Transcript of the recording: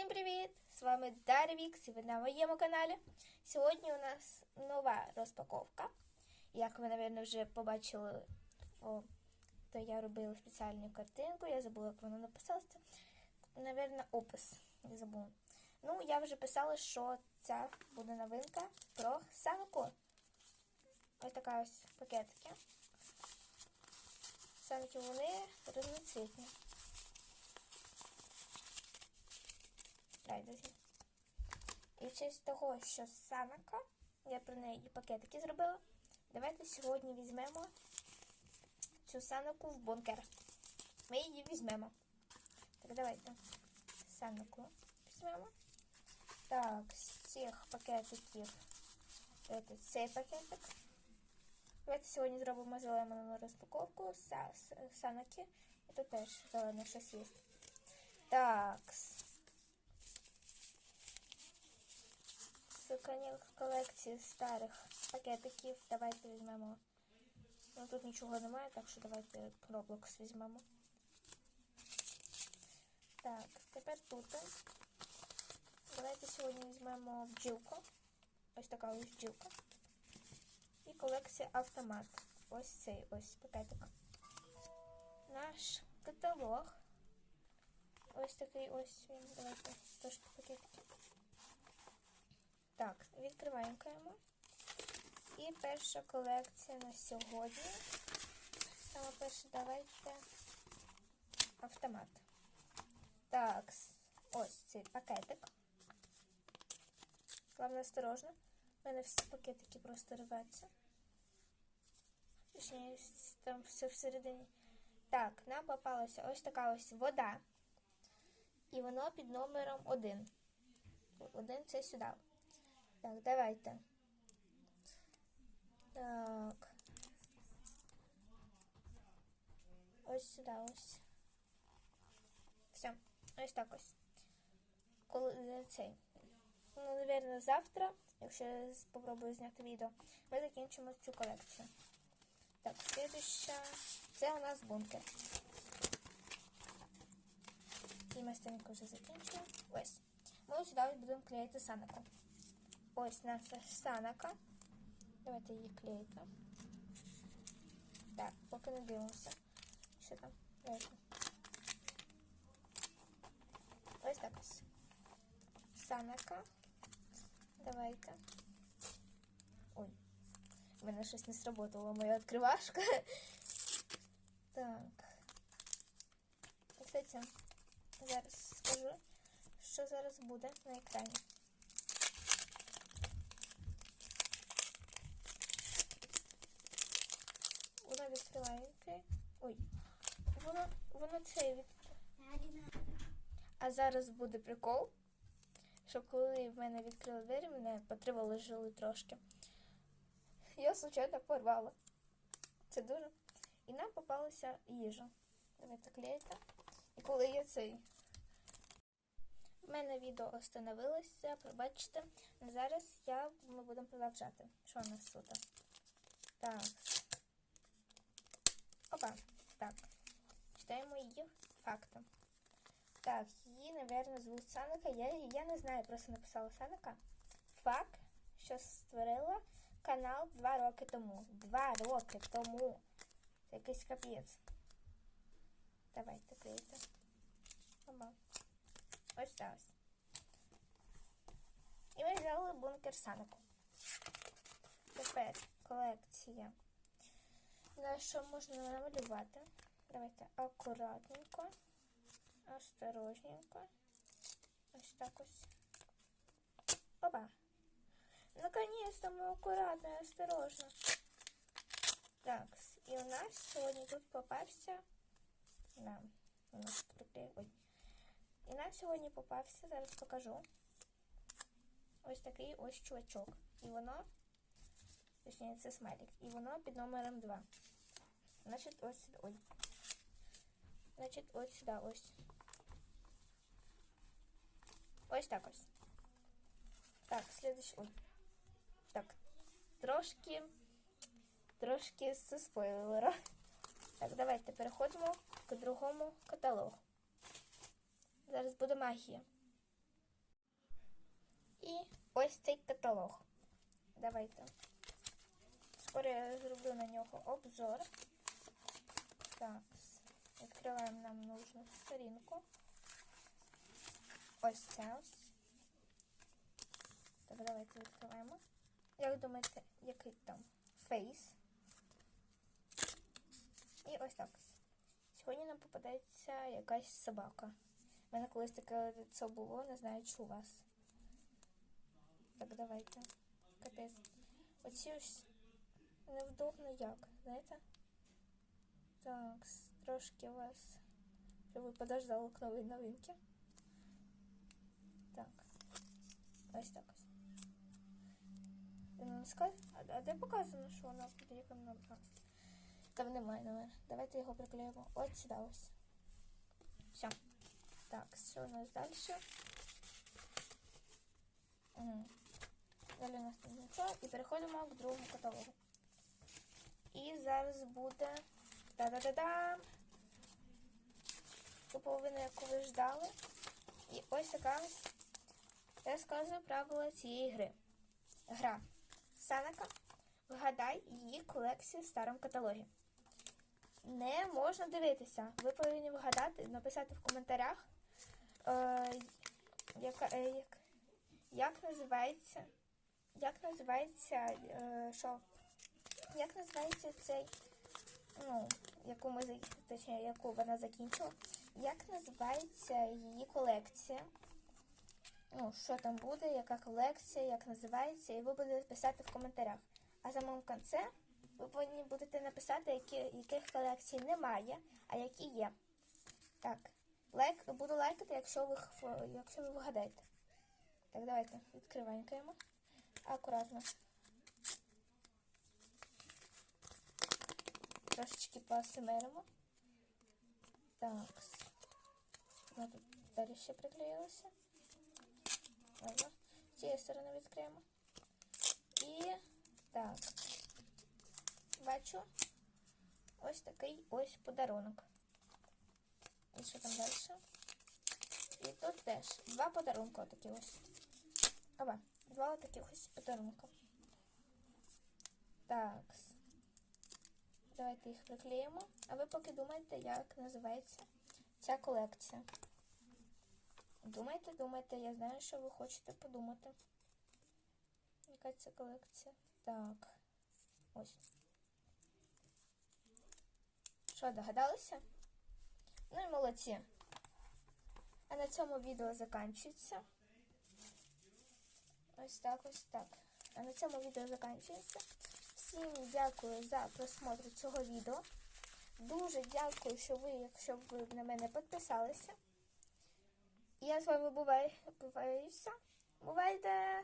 Всім привіт! З вами Дарвікс і ви на моєму каналі. Сьогодні у нас нова розпаковка. Як ви, мабуть, вже побачили, то я робила спеціальну картинку. Я забула, як вона написалася. Навірно, опис. Я забула. Ну, я вже писала, що ця буде новинка про санку. Ось така ось пакетики. Санки вони різноцвітні. Райдузі. І в честь того, що санака, я про неї пакетики зробила. Давайте сьогодні візьмемо цю санаку в бункер. Ми її візьмемо. Так, давайте санаку візьмемо. Так, з цих пакетиків давайте цей пакетик. Давайте сьогодні зробимо зелену розпаковку са- санаки. Тут теж зелене щось є. Так. З колекції старих пакетиків. Давайте візьмемо. Ну тут нічого немає, так що давайте Roblox візьмемо. Так, тепер тут. Давайте сьогодні візьмемо бджілку. Ось така ось бджілка. І колекція автомат. Ось цей ось пакетик. Наш каталог. Ось такий ось він. Давайте трошки пакетики. Так, відкриваємо. І перша колекція на сьогодні. Саме перше давайте автомат. Так, ось цей пакетик. Главное, осторожно. У мене всі пакетики просто рваться. Точніше, там все всередині. Так, нам попалася ось така ось вода. І воно під номером 1. Один це сюди. Так, давайте. Так. Ось сюди ось. Все, ось так ось. Коли цей. Ну, напевно, завтра, якщо я спробую зняти відео, ми закінчимо цю колекцію. Так, слідуща. Це у нас бункер. І ми стенько вже закінчили. Ось. Ми сюди будемо клеїти санаку. Ось наша санака. Давайте її клеїти. Так, поки не дивимося. Що там? Давайте. Ось так ось. Санака. Давайте. Ой, в мене щось не сработало, моя відкривашка. Так. Кстати, зараз скажу, що зараз буде на екрані. Воно. Ой, воно, воно це від... А зараз буде прикол, що коли в мене відкрили двері, мене потривали жили трошки. Я случайно порвала. Це дуже. І нам попалася їжа. Давайте клеїти. І коли я цей. У мене відео остановилося, пробачте. Зараз я, ми будемо продовжати. Що у нас тут? Так. Опа. Так. Читаємо її факти. Так, її, напевно, звуть Саника. Я, я не знаю, просто написала Саника. Факт, що створила канал два роки тому. Два роки тому. Це якийсь капець. Давайте клеїти. Оба. Ось так ось. І ми взяли бункер Санику. Тепер колекція. На що можна намалювати? Давайте акуратненько, осторожненько. Ось так ось. Опа. Наконец-то мы аккуратно и осторожно. Так, и у нас сегодня тут попався. Да, у нас приклеїв. Ой. І нам сьогодні попався, зараз покажу. Ось такий ось чувачок. І воно, точніше, це смайлик. І воно під номером 2. Значить, ось сюди. Ой. Значить, ось сюди, ось. Ось так ось. Так, следующий. Ой. Так, трошки, трошки з спойлера. Так, давайте переходимо к другому каталогу. Зараз буде магія. І ось цей каталог. Давайте. Скоро я зроблю на нього обзор. Так, відкриваємо нам нужну сторінку. Ось це ось. Так, давайте відкриваємо. Як думаєте, який там фейс? І ось так. Сьогодні нам попадається якась собака. У мене колись таке лицо було, не знаю, чи у вас. Так, давайте. Капець. Оці ось невдобно як, знаєте? Так, трошки вас. Щоб ви подождали к новій новинки. Так. Ось так ось. А, а де показано, що вона під яким? Там немає номера. Давайте його приклеїмо. От сюди ось. Все. Так, що у нас далі? Далі у нас нічого. І переходимо к другому каталогу. І зараз буде. Та-да-да-дам! Ту половину, яку ви ждали. І ось така ось розказує правила цієї гри. Гра Санака. Вгадай її колекцію в старому каталогі. Не можна дивитися. Ви повинні вгадати, написати в коментарях, е, яка, е, як, як називається, як називається, е, що, як називається цей, ну, яку ми, точніше, яку вона закінчила, як називається її колекція. Ну, що там буде, яка колекція, як називається, і ви будете писати в коментарях. А самому кінці ви повинні будете написати, які, яких колекцій немає, а які є. Так, лайк, буду лайкати, якщо ви, якщо ви вгадаєте. Так, давайте відкриваємо. Акуратно. Трошечки посимеримо. Так. Ну, тут далі ще приклеїлося. Ладно. З цієї сторони відкриємо. І так. Бачу ось такий ось подарунок. І що там далі? І тут теж два подарунка отакі ось. Оба, два отакі ось подарунка. Так. Давайте їх приклеїмо. А ви поки думайте, як називається ця колекція. Думайте, думайте, я знаю, що ви хочете подумати. Яка це колекція? Так. Ось. Що, догадалися? Ну і молодці. А на цьому відео закінчується. Ось так, ось так. А на цьому відео закінчується. Всім дякую за просмотр цього відео. Дуже дякую, що ви, якщо ви на мене підписалися. Я з вами буваю, буваюся. Бувайте!